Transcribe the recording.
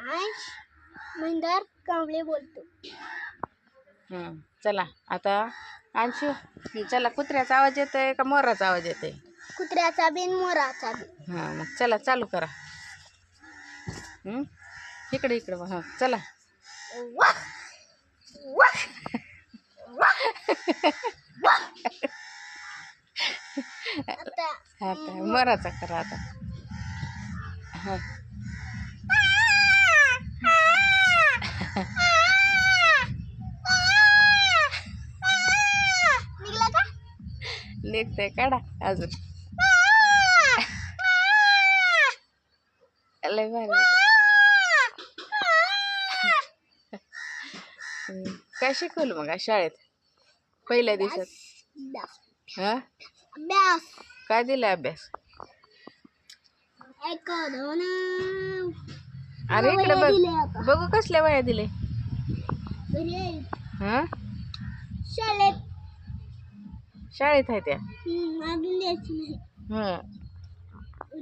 अंश महिंदर कांबळे बोलतो हं, चला आता अंशू चला कुत्र्याचा आवाज येतोय का मोराचा आवाज येतोय कुत्र्याचा बिन मोराचा बिन हां मग चला चालू करा हं? इकडे इकडे हं चला वाह! वाह! आता आता मोराचा करा आता हं. निघतंय काढा अजून. लय भारी. काय शिकवलं मग शाळेत? पहिल्या दिवसात? हा? काय दिलं अभ्यास? अरे इकडे बघ. बघू कसल्या वया दिले. हा? शाळेत आहे त्या. हम्म, अजून द्यायची नाही. हं.